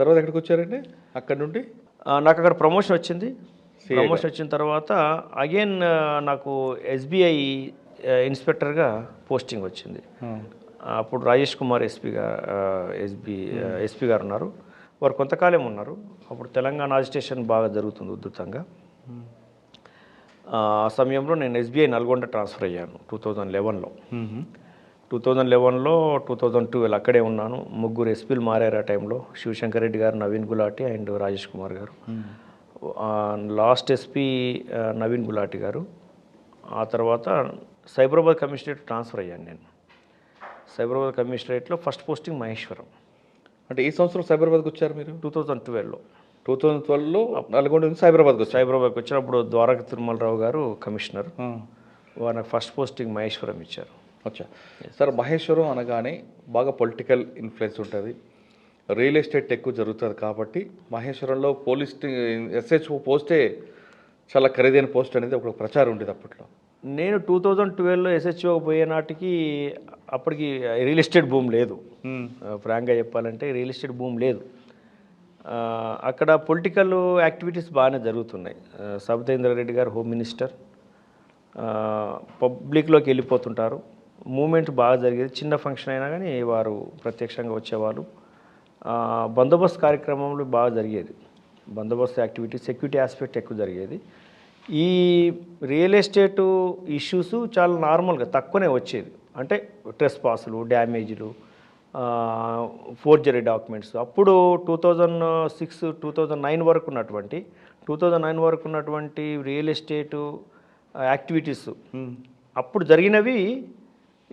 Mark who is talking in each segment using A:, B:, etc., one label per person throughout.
A: తర్వాత ఎక్కడికి వచ్చారండి? అక్కడ నుండి?
B: నాకు అక్కడ ప్రమోషన్ వచ్చింది. ప్రమోషన్ వచ్చిన తర్వాత అగైన్ నాకు ఎస్బీఐ ఇన్స్పెక్టర్గా పోస్టింగ్ వచ్చింది. అప్పుడు రాజేష్ కుమార్ ఎస్పీ గారు ఎస్బీ ఎస్పీ గారు ఉన్నారు. వారు కొంతకాలం ఉన్నారు. అప్పుడు తెలంగాణ అజిటేషన్ బాగా జరుగుతుంది ఉధృతంగా. ఆ సమయంలో నేను ఎస్బీఐ నల్గొండ ట్రాన్స్ఫర్ అయ్యాను టూ థౌజండ్ లెవెన్లో. టూ థౌజండ్ లెవెన్లో టూ థౌజండ్ ట్వెల్వ్ అక్కడే ఉన్నాను. ముగ్గురు ఎస్పీలు మారారు ఆ టైంలో. శివశంకర్ రెడ్డి గారు నవీన్ గులాటి అండ్ రాజేష్ కుమార్ గారు. లాస్ట్ ఎస్పీ నవీన్ గులాటి గారు. ఆ తర్వాత సైబరాబాద్ కమిషనరేట్ ట్రాన్స్ఫర్ అయ్యాను నేను. సైబరాబాద్ కమిషనరేట్లో ఫస్ట్ పోస్టింగ్ మహేశ్వరం.
A: అంటే ఈ సంవత్సరం సైబరాబాద్కి వచ్చారు మీరు?
B: టూ థౌజండ్ ట్వెల్వ్లో.
A: టూ థౌజండ్ ట్వెల్వ్లో నల్గొండ నుంచి సైబరాబాద్కి వచ్చారు?
B: సైబరాబాద్కి వచ్చినప్పుడు ద్వారక తిరుమలరావు గారు కమిషనర్. వారు నాకు ఫస్ట్ పోస్టింగ్ మహేశ్వరం ఇచ్చారు.
A: అచ్చా. సార్ మహేశ్వరం అనగానే బాగా పొలిటికల్ ఇన్ఫ్లుయెన్స్ ఉంటుంది. రియల్ ఎస్టేట్ ఎక్కువ జరుగుతుంది కాబట్టి మహేశ్వరంలో పోలీస్ ఎస్హెచ్ఓ పోస్టే చాలా ఖరీదైన పోస్ట్ అనేది ఒక ప్రచారం ఉండేది అప్పట్లో.
B: నేను టూ థౌజండ్ ట్వెల్వ్లో ఎస్హెచ్ఓ పోయే నాటికి అప్పటికి రియల్ ఎస్టేట్ భూమి లేదు. ఫ్రాంక్గా చెప్పాలంటే రియల్ ఎస్టేట్ భూమి లేదు. అక్కడ పొలిటికల్ యాక్టివిటీస్ బాగానే జరుగుతున్నాయి. సబితేంద్ర రెడ్డి గారు హోమ్ మినిస్టర్. పబ్లిక్లోకి వెళ్ళిపోతుంటారు. మూమెంట్ బాగా జరిగేది. చిన్న ఫంక్షన్ అయినా కానీ వారు ప్రత్యక్షంగా వచ్చేవాళ్ళు. బందోబస్తు కార్యక్రమంలో బాగా జరిగేది. బందోబస్తు యాక్టివిటీ సెక్యూరిటీ ఆస్పెక్ట్ ఎక్కువ జరిగేది. ఈ రియల్ ఎస్టేట్ ఇష్యూస్ చాలా నార్మల్గా తక్కువనే వచ్చేది. అంటే ట్రెస్ పాసులు డ్యామేజ్లు ఫోర్జరీ డాక్యుమెంట్స్. అప్పుడు two thousand six two thousand nine వరకు ఉన్నటువంటి టూ థౌజండ్ నైన్ వరకు ఉన్నటువంటి రియల్ ఎస్టేటు యాక్టివిటీస్ అప్పుడు జరిగినవి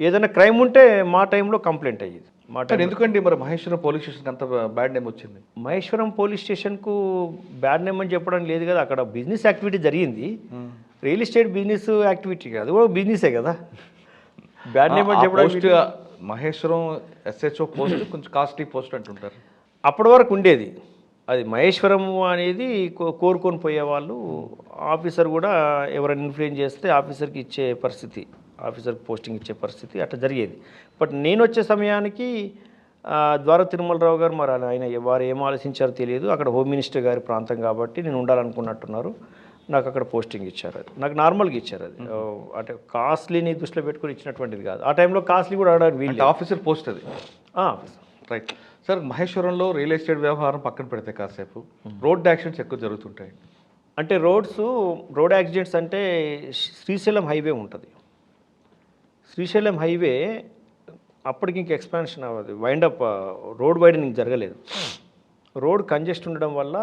B: ఏదైనా క్రైమ్ ఉంటే మా టైంలో కంప్లైంట్ అయ్యేది. మా
A: కానీ ఎందుకండి మరి మహేశ్వరం పోలీస్ స్టేషన్కి అంత బ్యాడ్ నేమ్ వచ్చింది?
B: మహేశ్వరం పోలీస్ స్టేషన్కు బ్యాడ్ నేమ్ అని చెప్పడం లేదు కదా అక్కడ బిజినెస్ యాక్టివిటీ జరిగింది. రియల్ ఎస్టేట్ బిజినెస్ యాక్టివిటీ కాదు కూడా బిజినెసే కదా. బ్యాడ్ నేమ్ అని చెప్పడం
A: మహేశ్వరం ఎస్హెచ్ఓ పోస్ట్ కొంచెం కాస్ట్లీ పోస్ట్ అంటుంటారు.
B: అప్పటి వరకు ఉండేది. అది మహేశ్వరం అనేది కోరుకొని పోయేవాళ్ళు. ఆఫీసర్ కూడా ఎవరైనా ఇన్ఫ్లుయెన్స్ చేస్తే ఆఫీసర్కి ఇచ్చే పరిస్థితి. ఆఫీసర్కి పోస్టింగ్ ఇచ్చే పరిస్థితి అట్లా జరిగేది. బట్ నేను వచ్చే సమయానికి ద్వార తిరుమలరావు గారు మరి ఆయన వారు ఏం ఆలోచించారో తెలియదు. అక్కడ హోమ్ మినిస్టర్ గారి ప్రాంతం కాబట్టి నేను ఉండాలనుకున్నట్టున్నారు. నాకు అక్కడ పోస్టింగ్ ఇచ్చారు. అది నాకు నార్మల్గా ఇచ్చారు అది. అంటే కాస్ట్లీని దృష్టిలో పెట్టుకొని ఇచ్చినటువంటిది కాదు. ఆ టైంలో కాస్ట్లీ కూడా ఆడడానికి వీళ్ళు
A: ఆఫీసర్ పోస్ట్ అది? రైట్. సార్ మహేశ్వరంలో రియల్ ఎస్టేట్ వ్యవహారం పక్కన పెడితే కాసేపు రోడ్ యాక్సిడెంట్స్ ఎక్కువ జరుగుతుంటాయి.
B: అంటే రోడ్స్ రోడ్ యాక్సిడెంట్స్ అంటే శ్రీశైలం హైవే ఉంటుంది. శ్రీశైలం హైవే అప్పటికి ఇంక ఎక్స్పాన్షన్ అవ్వదు. వైండప్ రోడ్ వైడనింగ్ జరగలేదు. రోడ్ కంజెస్ట్ ఉండడం వల్ల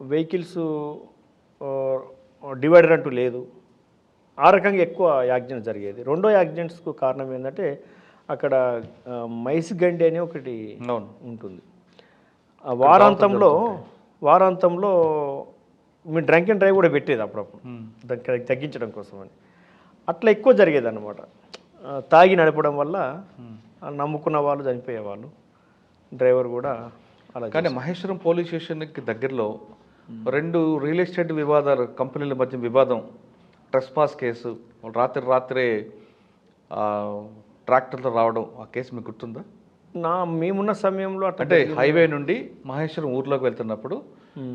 B: వెహికల్స్ డివైడర్ అంటూ లేదు. ఆ రకంగా ఎక్కువ యాక్సిడెంట్స్ జరిగేది. రెండో యాక్సిడెంట్స్కు కారణం ఏంటంటే అక్కడ ఆ, మైసిగండి అని ఒకటి ఉంటుంది. ఆ వారాంతంలో వారాంతంలో మీ డ్రంక్ అండ్ డ్రైవ్ కూడా పెట్టేది అప్పుడప్పుడు. దానికి తగ్గించడం కోసం అని అట్లా ఎక్కువ జరిగేది అనమాట తాగి నడపడం వల్ల నమ్ముకున్న వాళ్ళు చనిపోయేవాళ్ళు. డ్రైవర్ కూడా అలా
A: కానీ మహేశ్వరం పోలీస్ స్టేషన్కి దగ్గరలో రెండు రియల్ ఎస్టేట్ వివాదాలు కంపెనీల మధ్య వివాదం ట్రెస్పాస్ కేసు రాత్రి రాత్రే ఆ, ట్రాక్టర్లో రావడం ఆ కేసు మీకు గుర్తుందా?
B: నా మేమున్న సమయంలో
A: అంటే హైవే నుండి మహేశ్వరం ఊర్లోకి వెళ్తున్నప్పుడు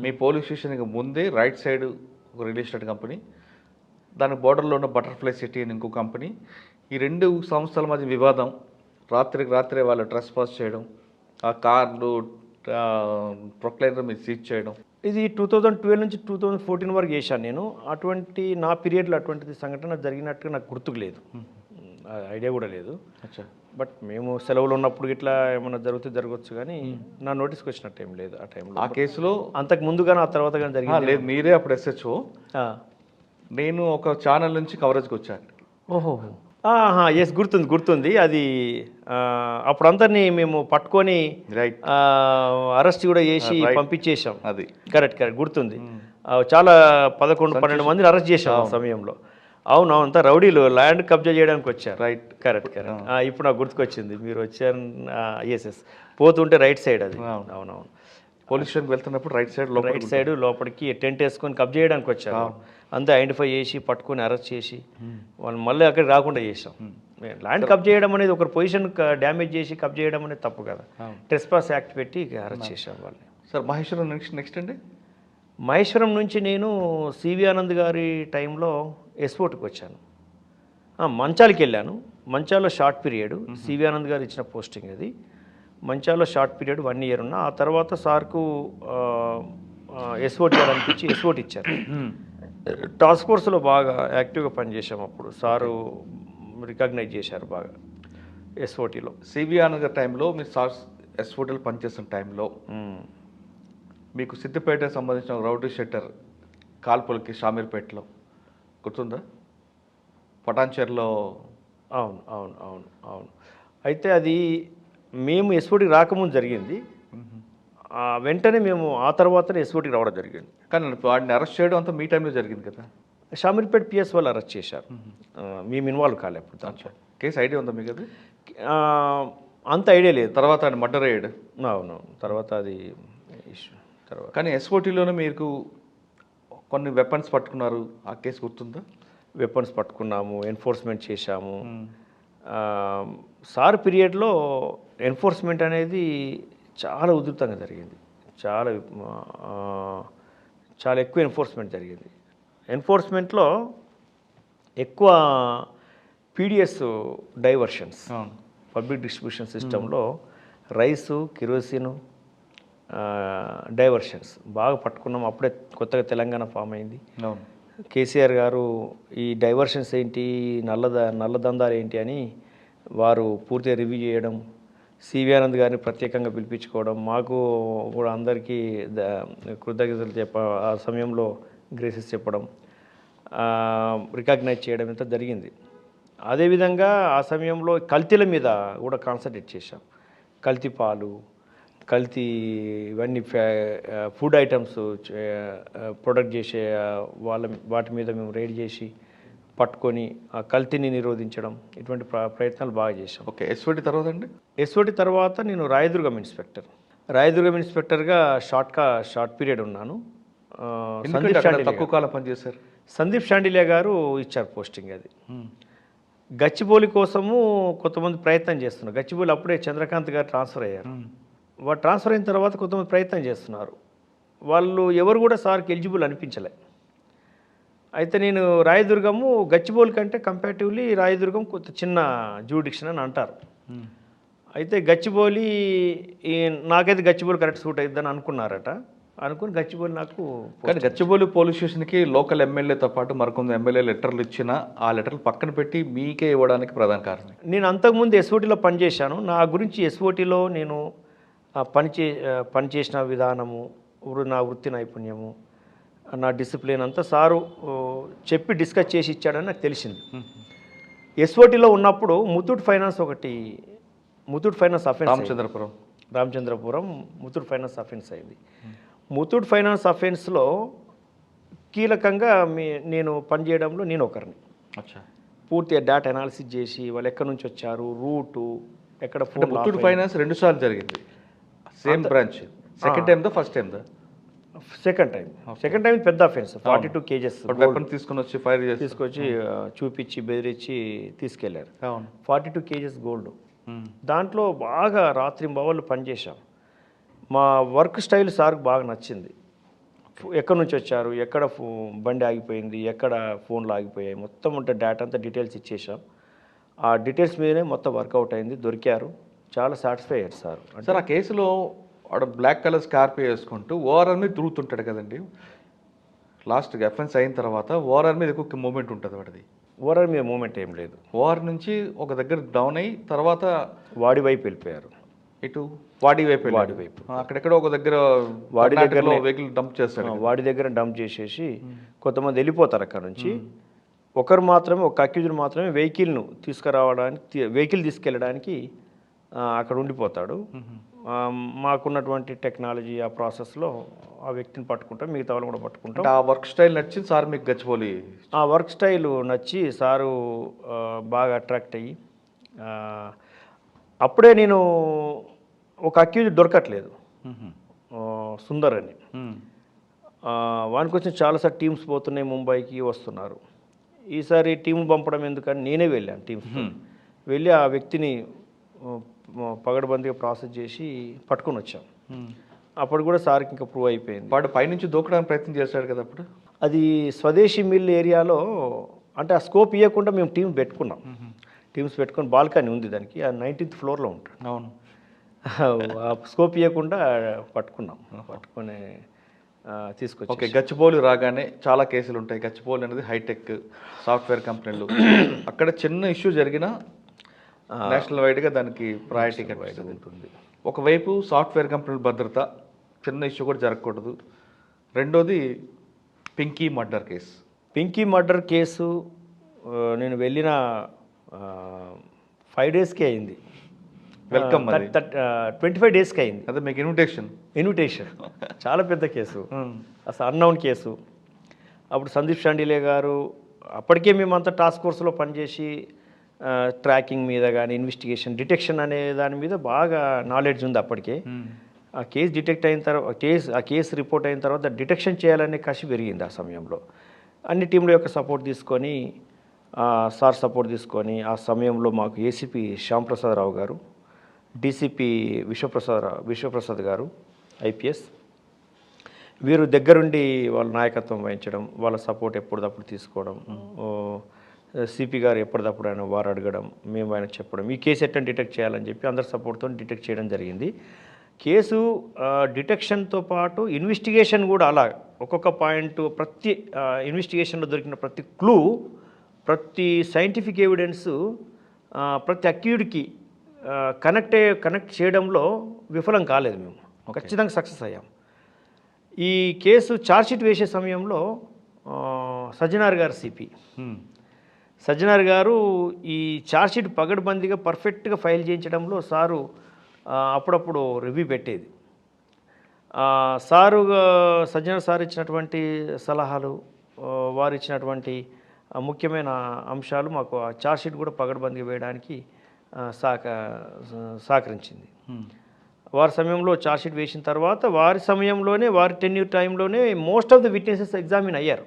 A: మీ పోలీస్ స్టేషన్కి ముందే రైట్ సైడ్ ఒక రియల్ ఎస్టేట్ కంపెనీ దాని బోర్డర్లో ఉన్న బటర్ఫ్లై సిటీ అని ఇంకో కంపెనీ. ఈ రెండు సంస్థల మధ్య వివాదం రాత్రికి రాత్రే వాళ్ళు ట్రెస్ పాస్ చేయడం ఆ కార్లు ప్రొక్లైనర్ మీద సీజ్ చేయడం.
B: ఇది టూ థౌజండ్ ట్వెల్వ్ నుంచి టూ థౌజండ్ ఫోర్టీన్ వరకు చేశాను నేను. అటువంటి నా పీరియడ్లో అటువంటిది సంఘటన జరిగినట్టుగా నాకు గుర్తుకు లేదు. ఐడియా కూడా లేదు. బట్ మేము సెలవులు ఉన్నప్పుడు ఇట్లా ఏమైనా జరిగితే జరగవచ్చు కానీ నా నోటీస్కి వచ్చినట్టు ఏం లేదు ఆ టైంలో.
A: ఆ కేసులో
B: అంతకు ముందుగానే ఆ తర్వాత కానీ జరిగింది
A: లేదు మీరే అప్పుడు ఎస్హెచ్ఓ. నేను ఒక ఛానల్ నుంచి కవరేజ్కి వచ్చాను.
B: ఓహో. ఎస్ గుర్తుంది గుర్తుంది. అది అప్పుడు అందరినీ మేము పట్టుకొని
A: రైట్
B: అరెస్ట్ కూడా చేసి పంపించేసాం
A: అది.
B: కరెక్ట్ కరెక్ట్ గుర్తుంది. ఆ, చాలా పదకొండు పన్నెండు మందిని అరెస్ట్ చేశాం ఆ సమయంలో. అవును అవునంతా రౌడీలు ల్యాండ్ కబ్జా చేయడానికి వచ్చారు.
A: రైట్
B: కరెక్ట్ కరెక్ట్ ఇప్పుడు నాకు గుర్తుకొచ్చింది. మీరు వచ్చారు ఎస్ ఎస్ పోతుంటే రైట్ సైడ్ అది.
A: అవును.
B: అవునవును
A: పోలీస్ స్టేషన్కి వెళ్తున్నప్పుడు రైట్ సైడ్
B: రైట్ సైడ్ లోపలికి టెంట్ వేసుకొని కబ్జా చేయడానికి వచ్చారు. అంతా ఐడెంటిఫై చేసి పట్టుకొని అరెస్ట్ చేసి వాళ్ళు మళ్ళీ అక్కడికి రాకుండా చేసాం ల్యాండ్ కబ్జా చేయడం అనేది ఒక పొజిషన్ డ్యామేజ్ చేసి కబ్జా చేయడం అనేది తప్పు కదా. ట్రెస్పాస్ యాక్ట్ పెట్టి అరెస్ట్ చేసాం వాళ్ళని.
A: సార్ మహేశ్వరం నెక్స్ట్ నెక్స్ట్ అండి?
B: మహేశ్వరం నుంచి నేను సివి ఆనంద్ గారి టైంలో ఎస్పోర్ట్కి వచ్చాను. మంచాలకి వెళ్ళాను. మంచాలో షార్ట్ పీరియడ్ సివి ఆనంద్ గారు ఇచ్చిన పోస్టింగ్ అది. మంచాలో షార్ట్ పీరియడ్ వన్ ఇయర్ ఉన్నా ఆ తర్వాత సార్కు ఎస్ఓటి అనిపించి ఎస్ఓటి ఇచ్చారు. టాస్క్ ఫోర్స్లో బాగా యాక్టివ్గా పనిచేసాం అప్పుడు. సారు రికగ్నైజ్ చేశారు బాగా ఎస్ఓటీలో
A: ఆనంద్ గారి టైంలో మీరు సార్స్ ఎస్ హోటల్ పనిచేస్తున్న టైంలో మీకు సిద్దిపేట సంబంధించిన రౌడీ షెట్టర్ కాల్పులకి షామీర్పేటలో గుర్తుందా? పటాన్చేర్లో
B: అవును అవును అవును అవును. అయితే అది మేము ఎస్ఓటికి రాకముందు జరిగింది. ఆ వెంటనే మేము ఆ తర్వాతనే ఎస్ఓటికి రావడం జరిగింది.
A: కానీ వాడిని అరెస్ట్ చేయడం అంతా మీ టైంలో జరిగింది కదా?
B: షామీర్పేట్ పిఎస్ వాళ్ళు అరెస్ట్ చేశారు. మేము. ఇన్వాల్వ్ కాలేప్పుడు దాంట్లో.
A: కేసు ఐడియా ఉందా మీకు అది?
B: అంత ఐడియా లేదు.
A: తర్వాత ఆయన మర్డర్ అయ్యాడు.
B: అవును. తర్వాత అది ఇష్యూ. తర్వాత
A: కానీ ఎస్ఓటీలోనే మీకు కొన్ని వెపన్స్ పట్టుకున్నారు. ఆ కేసు గుర్తుందా?
B: వెపన్స్ పట్టుకున్నాము ఎన్ఫోర్స్మెంట్ చేశాము. సార్ పీరియడ్లో ఎన్ఫోర్స్మెంట్ అనేది చాలా ఉధృతంగా జరిగింది. చాలా చాలా ఎక్కువ ఎన్ఫోర్స్మెంట్ జరిగింది. ఎన్ఫోర్స్మెంట్లో ఎక్కువ పీడిఎస్ డైవర్షన్స్ పబ్లిక్ డిస్ట్రిబ్యూషన్ సిస్టంలో రైసు కిరోసిన్ డైవర్షన్స్ బాగా పట్టుకున్నాం. అప్పుడే కొత్తగా తెలంగాణ ఫామ్ అయింది. కేసీఆర్ గారు ఈ డైవర్షన్స్ ఏంటి నల్లద నల్లదందాలు ఏంటి అని వారు పూర్తిగా రివ్యూ చేయడం సివి ఆనంద్ గారిని ప్రత్యేకంగా పిలిపించుకోవడం మాకు కూడా అందరికీ కృతజ్ఞతలు చెప్ప ఆ సమయంలో గ్రేసెస్ చెప్పడం రికగ్నైజ్ చేయడం ఇంత జరిగింది. అదేవిధంగా ఆ సమయంలో కల్తీల మీద కూడా కాన్సన్ట్రేట్ చేశాం. కల్తీ పాలు కల్తీ ఇవన్నీ ఫ్యా- ఫుడ్ ఐటమ్స్ ప్రొడక్ట్ చేసే వాళ్ళ వాటి మీద మేము రైడ్ చేసి పట్టుకొని ఆ కల్తీని నిరోధించడం ఇటువంటి ప్ర- ప్రయత్నాలు బాగా చేశాం.
A: ఓకే ఎస్ఓటీ తర్వాత అండి?
B: ఎస్ఓటి తర్వాత నేను రాయదుర్గం ఇన్స్పెక్టర్. రాయదుర్గం ఇన్స్పెక్టర్గా షార్ట్ కా షార్ట్ పీరియడ్ ఉన్నాను. సందీప్
A: తక్కువ కాలం పనిచేశారు?
B: సందీప్ షాండిలే గారు ఇచ్చారు పోస్టింగ్ అది. గచ్చిబౌలి కోసము కొంతమంది ప్రయత్నం చేస్తున్నారు. గచ్చిబౌలి అప్పుడే చంద్రకాంత్ గారు ట్రాన్స్ఫర్ అయ్యారు. వాళ్ళు ట్రాన్స్ఫర్ అయిన తర్వాత కొంతమంది ప్రయత్నం చేస్తున్నారు. వాళ్ళు ఎవరు కూడా సార్కి ఎలిజిబుల్ అనిపించలే. అయితే నేను రాయదుర్గము గచ్చిబౌలి కంటే కంపారిటివ్లీ రాయదుర్గం కొంత చిన్న జూడిక్షన్ అని అంటారు. అయితే గచ్చిబౌలి నాకైతే గచ్చిబౌలి కరెక్ట్ సూట్ అయిద్దని అనుకున్నారట. అనుకుని గచ్చిబౌలి నాకు
A: కానీ గచ్చిబౌలి పోలీస్ స్టేషన్కి లోకల్ ఎమ్మెల్యేతో పాటు మరికొంత ఎమ్మెల్యే లెటర్లు ఇచ్చిన ఆ లెటర్లు పక్కన పెట్టి మీకే ఇవ్వడానికి ప్రధాన కారణం
B: నేను అంతకుముందు ఎస్ఓటీలో పనిచేశాను నా గురించి ఎస్ఓటీలో నేను ఆ, పని చే ఆ, పనిచేసిన విధానము నా వృత్తి నైపుణ్యము నా డిసిప్లిన్ అంతా సారు చెప్పి డిస్కస్ చేసి ఇచ్చాడని నాకు తెలిసింది. ఎస్ఓటీలో ఉన్నప్పుడు ముతూట్ ఫైనాన్స్ ఒకటి Muthoot finance offence.
A: Ramachandrapuram.
B: Ramachandrapuram Muthoot finance offence అయింది. ముతూట్ ఫైనాన్స్ అఫెన్స్లో కీలకంగా మీ నేను పనిచేయడంలో నేను ఒకరిని. పూర్తిగా డేటా అనాలిసిస్ చేసి వాళ్ళు ఎక్కడి నుంచి వచ్చారు రూటు ఎక్కడ
A: ముత్తూట్ ఫైనాన్స్ రెండు సార్లు జరిగింది. Same branch. సెకండ్ టైం దా ఫస్ట్ టైం దా
B: సెకండ్ టైం సెకండ్ టైం పెద్ద offence forty two kgs
A: weapon తీసుకుని వచ్చి ఫైర్ చేసి
B: తీసుకొచ్చి ఆ, చూపించి బెదిరించి
A: తీసుకెళ్ళారు.
B: Forty two kgs gold. దాంట్లో బాగా రాత్రి బవళ్ళు పనిచేశాం. మా వర్క్ స్టైల్ సార్కి బాగా నచ్చింది. ఎక్కడి నుంచి వచ్చారు? ఎక్కడ బండి ఆగిపోయింది? ఎక్కడ ఫోన్లు ఆగిపోయాయి? మొత్తం ఉంటే డేటా అంతా డీటెయిల్స్ ఇచ్చేసాం ఆ డీటెయిల్స్ మీదనే మొత్తం వర్కౌట్ అయింది. దొరికారు. చాలా సాటిస్ఫై అయ్యారు సార్.
A: సార్ ఆ కేసులో వాడు బ్లాక్ కలర్ స్కార్పియో వేసుకుంటూ ఓఆర్ఆర్ మీద తిరుగుతుంటాడు కదండి. లాస్ట్ ఎఫెన్స్ అయిన తర్వాత ఓఆర్ఆర్ మీద ఎక్కువ మూమెంట్ ఉంటుంది వాడిది.
B: ఓవరాల్ మీద మూమెంట్ ఏం లేదు.
A: ఓఆర్ నుంచి ఒక దగ్గర డౌన్ అయ్యి తర్వాత
B: వాడి వైపు వెళ్ళిపోయారు.
A: ఇటు వాడి వైపు.
B: వాడి వైపు.
A: అక్కడెక్కడో ఒక దగ్గర
B: వాడి
A: కర్ణాటకలో వెహికల్ డంప్ చేస్తాడు.
B: ఆ, వాడి దగ్గర డంప్ చేసేసి కొంతమంది వెళ్ళిపోతారు అక్కడ నుంచి. ఒకరు మాత్రమే ఒక అక్యూజర్ మాత్రమే వెహికల్ను తీసుకురావడానికి వెహికల్ తీసుకెళ్ళడానికి అక్కడ ఉండిపోతాడు. మాకున్నటువంటి టెక్నాలజీ ఆ ప్రాసెస్లో ఆ వ్యక్తిని పట్టుకుంటాం మిగతా వాళ్ళు కూడా పట్టుకుంటాం.
A: ఆ వర్క్ స్టైల్ నచ్చింది సార్ మీకు గచ్చిపోలి
B: ఆ వర్క్ స్టైల్ నచ్చి సారు బాగా అట్రాక్ట్ అయ్యి అప్పుడే నేను ఒక అక్యూజ్ దొరకట్లేదు. సుందర్ అని వానికి వచ్చిన చాలాసార్లు టీమ్స్ పోతున్నాయి ముంబైకి వస్తున్నారు. ఈసారి టీం పంపడం ఎందుకని నేనే వెళ్ళాను టీమ్స్ వెళ్ళి ఆ వ్యక్తిని పగడబందీగా ప్రాసెస్ చేసి పట్టుకొని వచ్చాం. అప్పుడు కూడా సార్కి ఇంకా ప్రూవ్ అయిపోయింది.
A: వాడు పైనుంచి దూకడానికి ప్రయత్నం చేశాడు కదా అప్పుడు?
B: అది స్వదేశీ మిల్ ఏరియాలో అంటే ఆ స్కోప్ ఇవ్వకుండా మేము టీం పెట్టుకున్నాం. టీమ్స్ పెట్టుకొని బాల్కనీ ఉంది దానికి ఆ నైన్టీన్త్ ఫ్లోర్లో ఉంటాడు.
A: అవును.
B: ఆ స్కోప్ ఇవ్వకుండా పట్టుకున్నాం. పట్టుకొని తీసుకొచ్చి
A: ఓకే గచ్చిబౌలి రాగానే చాలా కేసులు ఉంటాయి గచ్చిబౌలి అనేది హైటెక్ సాఫ్ట్వేర్ కంపెనీలు. అక్కడ చిన్న ఇష్యూ జరిగినా నేషనల్ వైడ్గా దానికి ప్రయారిటీ ఉంటుంది. ఒకవైపు సాఫ్ట్వేర్ కంపెనీల భద్రత చిన్న ఇష్యూ కూడా జరగకూడదు. రెండోది Pinky murder case.
B: Pinky murder case నేను వెళ్ళిన ఫైవ్ డేస్కే అయింది.
A: వెల్కమ్
B: ట్వంటీ ఫైవ్ డేస్కి అయింది.
A: అదే మీకు ఇన్విటేషన్.
B: ఇన్విటేషన్. చాలా పెద్ద కేసు. అసలు అన్నౌన్ కేసు. అప్పుడు సందీప్ షాండిలే గారు అప్పటికే మేమంతా టాస్క్ ఫోర్స్లో పనిచేసి ట్రాకింగ్ మీద కానీ ఇన్వెస్టిగేషన్ డిటెక్షన్ అనే దాని మీద బాగా నాలెడ్జ్ ఉంది అప్పటికే. ఆ కేసు డిటెక్ట్ అయిన తర్వాత కేసు ఆ కేసు రిపోర్ట్ అయిన తర్వాత డిటెక్షన్ చేయాలనే కసి పెరిగింది ఆ సమయంలో. అన్ని టీంల యొక్క సపోర్ట్ తీసుకొని సార్ సపోర్ట్ తీసుకొని ఆ సమయంలో మాకు ఏసీపీ శ్యాంప్రసాద్ రావు గారు డీసీపీ విశ్వప్రసాద్ రావు విశ్వప్రసాద్ గారు ఐపీఎస్ వీరు దగ్గరుండి వాళ్ళ నాయకత్వం వహించడం వాళ్ళ సపోర్ట్ ఎప్పటిదప్పుడు తీసుకోవడం. సిపి గారు ఎప్పటిదప్పుడు ఆయన వారు అడగడం మేము ఆయన చెప్పడం ఈ కేసు ఎట్లా డిటెక్ట్ చేయాలని చెప్పి అందరి సపోర్ట్తో డిటెక్ట్ చేయడం జరిగింది. కేసు డిటెక్షన్తో పాటు ఇన్వెస్టిగేషన్ కూడా అలా ఒక్కొక్క పాయింట్ ప్రతి ఇన్వెస్టిగేషన్లో దొరికిన ప్రతి క్లూ ప్రతి సైంటిఫిక్ ఎవిడెన్స్ ప్రతి అక్యూడ్కి కనెక్ట్ కనెక్ట్ చేయడంలో విఫలం కాలేదు మేము. ఖచ్చితంగా సక్సెస్ అయ్యాం. ఈ కేసు ఛార్జ్షీట్ వేసే సమయంలో సజ్జనార్ గారు సిపి సజ్జనార్ గారు ఈ ఛార్జ్షీట్ పగడ్బందీగా పర్ఫెక్ట్గా ఫైల్ చేయించడంలో సారు అప్పుడప్పుడు రివ్యూ పెట్టేది. సారు సజ్జనార్ సార్ ఇచ్చినటువంటి సలహాలు వారు ఇచ్చినటువంటి ముఖ్యమైన అంశాలు మాకు ఆ ఛార్జ్షీట్ కూడా పగడ్బందీగా వేయడానికి సహక సహకరించింది. వారి సమయంలో ఛార్జ్షీట్ వేసిన తర్వాత వారి సమయంలోనే వారి టెన్యూర్ టైంలోనే most of the witnesses examine అయ్యారు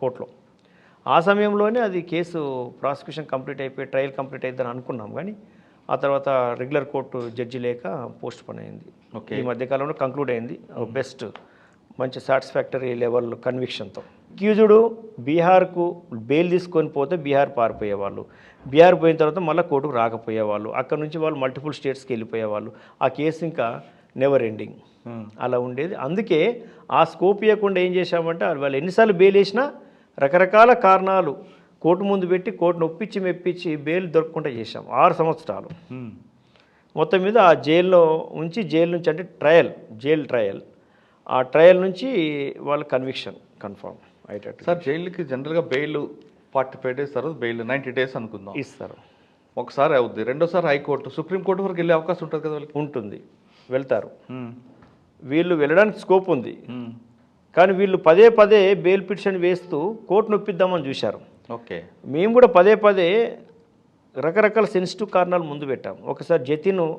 B: కోర్టులో. ఆ సమయంలోనే అది కేసు ప్రాసిక్యూషన్ కంప్లీట్ అయిపోయి ట్రయల్ కంప్లీట్ అయిద్దని అనుకున్నాం. కానీ ఆ తర్వాత రెగ్యులర్ కోర్టు జడ్జి లేక పోస్ట్ పోన్ అయింది.
A: Okay.
B: ఈ మధ్యకాలంలో కంక్లూడ్ అయింది. బెస్ట్ మంచి సాటిస్ఫాక్టరీ లెవెల్ కన్విక్షన్తో. అక్యూజుడు బీహార్కు బెయిల్ తీసుకొని పోతే బీహార్ పారిపోయేవాళ్ళు. బీహార్ పోయిన తర్వాత మళ్ళీ కోర్టుకు రాకపోయేవాళ్ళు. అక్కడ నుంచి వాళ్ళు మల్టిపుల్ స్టేట్స్కి వెళ్ళిపోయేవాళ్ళు. ఆ కేసు ఇంకా నెవర్ ఎండింగ్. అలా ఉండేది. అందుకే ఆ స్కోప్ ఇవ్వకుండా ఏం చేశామంటే వాళ్ళు ఎన్నిసార్లు బెయిల్ వేసినా రకరకాల కారణాలు కోర్టు ముందు పెట్టి కోర్టును ఒప్పించి మెప్పించి బెయిల్ దొరకకుండా చేశాం ఆరు సంవత్సరాలు. మొత్తం మీద ఆ జైల్లో ఉంచి జైలు నుంచి అంటే ట్రయల్ జైల్ ట్రయల్. ఆ ట్రయల్ నుంచి వాళ్ళ కన్విక్షన్ కన్ఫర్మ్ అయ్యేటట్టు.
A: సార్ జైలుకి జనరల్గా బెయిల్ ఫార్టీ ఫైవ్ డేస్ తర్వాత బెయిల్ నైంటీ డేస్ అనుకుందాం.
B: ఇస్తారు.
A: ఒకసారి అవుద్ది రెండోసారి హైకోర్టు సుప్రీంకోర్టు వరకు వెళ్ళే అవకాశం ఉంటుంది కదా వాళ్ళకి?
B: ఉంటుంది. వెళ్తారు. వీళ్ళు వెళ్ళడానికి స్కోప్ ఉంది. కానీ వీళ్ళు పదే పదే బెయిల్ పిటిషన్ వేస్తూ కోర్టు నొప్పిద్దామని చూశారు.
A: ఓకే.
B: మేము కూడా పదే పదే రకరకాల సెన్సిటివ్ కారణాలు ముందు పెట్టాం. ఒకసారి జతిన్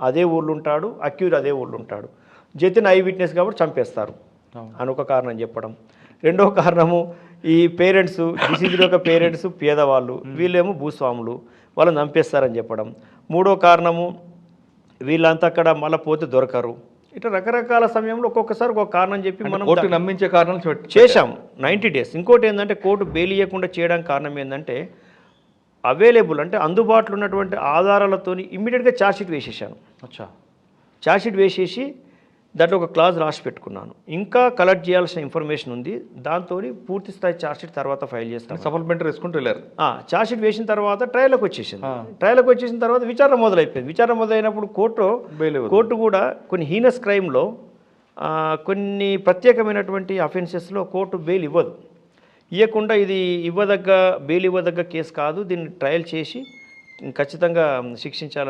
B: అదే ఊళ్ళో ఉంటాడు అక్యూర్ అదే ఊళ్ళో ఉంటాడు. జతిన్ ఐ విట్నెస్ కాబట్టి చంపేస్తారు. అని ఒక కారణం చెప్పడం. రెండవ కారణము ఈ పేరెంట్స్ డిసీజ్ యొక్క పేరెంట్స్ పేదవాళ్ళు వీళ్ళేమో భూస్వాములు వాళ్ళని చంపేస్తారని చెప్పడం. మూడో కారణము వీళ్ళంతా అక్కడ మళ్ళీ పోతే దొరకరు. ఇట్లా రకరకాల సమయంలో ఒక్కొక్కసారి ఒక కారణం చెప్పి మనం
A: కోర్టు నమ్మించే కారణాలు
B: చేశాం. Ninety days. ఇంకోటి ఏంటంటే కోర్టు బెయిల్ ఇవ్వకుండా చేయడానికి కారణం ఏంటంటే అవైలబుల్ అంటే అందుబాటులో ఉన్నటువంటి ఆధారాలతో ఇమ్మీడియట్గా ఛార్జ్షీట్ వేసేసాను.
A: అచ్చా.
B: ఛార్జ్షీట్ వేసేసి దాంట్లో ఒక క్లాజ్ రాసి పెట్టుకున్నాను. ఇంకా కలెక్ట్ చేయాల్సిన ఇన్ఫర్మేషన్ ఉంది. దాంతో పూర్తి స్థాయి ఛార్జ్షీట్ తర్వాత ఫైల్ చేస్తాను.
A: సప్లిమెంటరీ వేసుకుంటూ వెళ్ళారు.
B: ఛార్జ్షీట్ వేసిన తర్వాత ట్రయల్కి వచ్చేసింది. ట్రయల్కి వచ్చేసిన తర్వాత విచారణ మొదలైపోయింది. విచారణ మొదలైనప్పుడు కోర్టు. కోర్టు కూడా కొన్ని హీనస్ క్రైమ్లో కొన్ని ప్రత్యేకమైనటువంటి అఫెన్సెస్లో కోర్టు బెయిల్ ఇవ్వదు. ఇవ్వకుండా ఇది ఇవ్వదగ్గ బెయిల్ ఇవ్వదగ్గ కేసు కాదు. దీన్ని ట్రయల్ చేసి ఖచ్చితంగా శిక్షించాలని